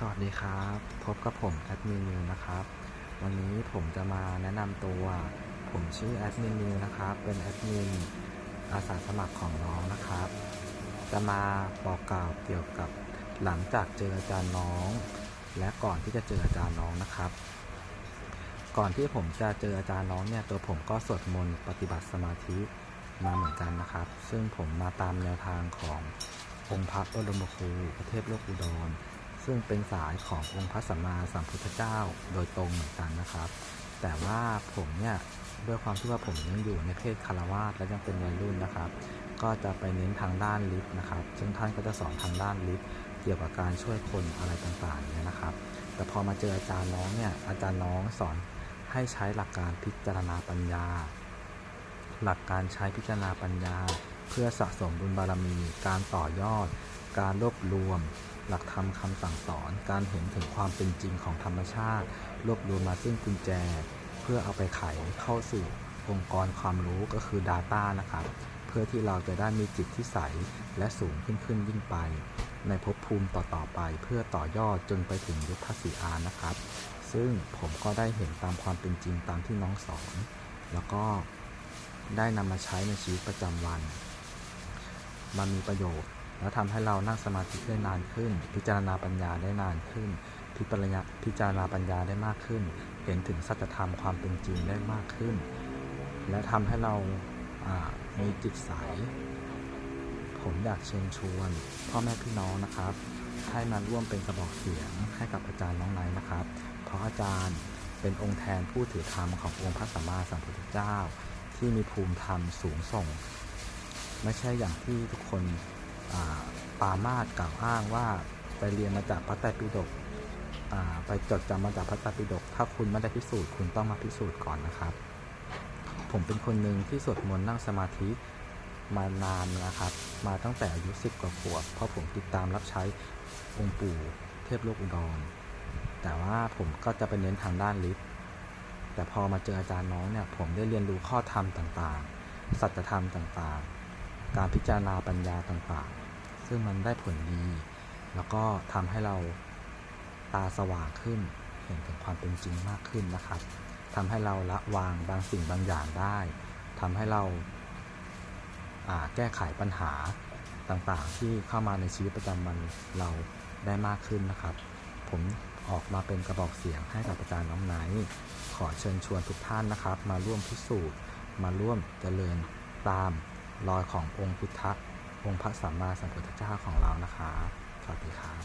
สวัสดีครับ พบกับผมแอดมินนิวนะครับ วันนี้ผมจะมาแนะนำตัว ผมชื่อแอดมินนิวนะครับ เป็นแอดมินอาสาสมัครของน้องนะครับ จะมาบอกกล่าวเกี่ยวกับหลังจากเจออาจารย์น้อง และก่อนที่จะเจออาจารย์น้องนะครับ ก่อนที่ผมจะเจออาจารย์น้องเนี่ยตัวผมก็สวดมนต์ปฏิบัติสมาธิมาเหมือนกันนะครับ ซึ่งผมมาตามแนวทางขององค์พระบรมครูพระเทพโลกอุดร ซึ่งเป็นสายขององค์พระสัมมาสัมพุทธเจ้าโดยตรงเหมือนกันนะครับ แต่ว่าผมเนี่ยด้วยความที่ว่าผมยังอยู่ในเพศคารวาสและยังเป็นวัยรุ่นนะครับ ก็จะไปเน้นทางด้านลิฟนะครับ ซึ่งท่านก็จะสอนทางด้านลิฟเกี่ยวกับการช่วยคนอะไรต่างๆเนี่ยนะครับ แต่พอมาเจออาจารย์น้องเนี่ยอาจารย์น้องสอนให้ใช้หลักการพิจารณาปัญญา หลักการใช้พิจารณาปัญญา เพื่อสะสมบุญบารมี การต่อยอด การรวบรวม หลักธรรมคำสั่งสอน การเห็นถึงความเป็นจริงของธรรมชาติ รวบรวมมาซึ่งกุญแจ เพื่อเอาไปไขเข้าสู่องค์กรความรู้ก็คือ Data นะครับ เพื่อที่เราจะได้มีจิตที่ใส และสูงขึ้นขึ้นยิ่งไป ในภพภูมิต่อๆไป เพื่อต่อยอดจนไปถึงยุทธศีอานะครับ ซึ่งผมก็ได้เห็นตามความเป็นจริงตามที่น้องสอน แล้วก็ได้นำมาใช้ในชีวิตประจำวัน มันมีประโยชน์ และทำให้เรานั่งสมาธิได้นานขึ้น พิจารณาปัญญาได้นานขึ้น พิจารณาพิจารณาปัญญาได้มากขึ้น เห็นถึงสัจธรรมความเป็นจริงได้มากขึ้น และทำให้เรามีจิตใส ผมอยากเชิญชวน พ่อแม่พี่น้องนะครับ ให้มาร่วมเป็นกระบอกเสียงให้กับอาจารย์น้องไนท์นะครับ เพราะอาจารย์เป็นองค์แทนผู้ถือธรรมขององค์พระสัมมาสัมพุทธเจ้า ที่มีภูมิธรรมสูงส่ง ไม่ใช่อย่างที่ทุกคน ปามาดกล่าวอ้างว่าไปเรียนมาจากพระไตรปิฎกไปจดจำมาจากพระไตรปิฎกถ้าคุณไม่ได้พิสูจน์คุณต้องมาพิสูจน์ก่อนนะครับ ผมเป็นคนหนึ่งที่สวดมนต์นั่งสมาธิมานานนะครับ มาตั้งแต่อายุสิบกว่าขวบเพราะผมติดตามรับใช้องค์ปู่เทพโลกอุดรแต่ว่าผมก็จะไปเน้นทางด้านฤทธิ์แต่พอมาเจออาจารย์น้องเนี่ยผมได้เรียนรู้ข้อธรรมต่างๆ สัจธรรมต่างๆ การพิจารณาปัญญาต่างๆ ซึ่งมันได้ผลดี แล้วก็ทำให้เราตาสว่างขึ้น เห็นถึงความเป็นจริงมากขึ้นนะครับทำให้เราละวางบางสิ่งบางอย่างได้ทำให้เราแก้ไขปัญหาต่างๆ ที่เข้ามาในชีวิตประจำวันเราได้มากขึ้นนะครับ ผมออกมาเป็นกระบอกเสียงให้กับอาจารย์น้องไนท์ขอเชิญชวนทุกท่านนะครับ มาร่วมพิสูจน์ มาร่วมเจริญตามรอยขององค์พุทธะ องค์พระสัมมาสัมพุทธเจ้าของเรานะคะสวัสดีครับ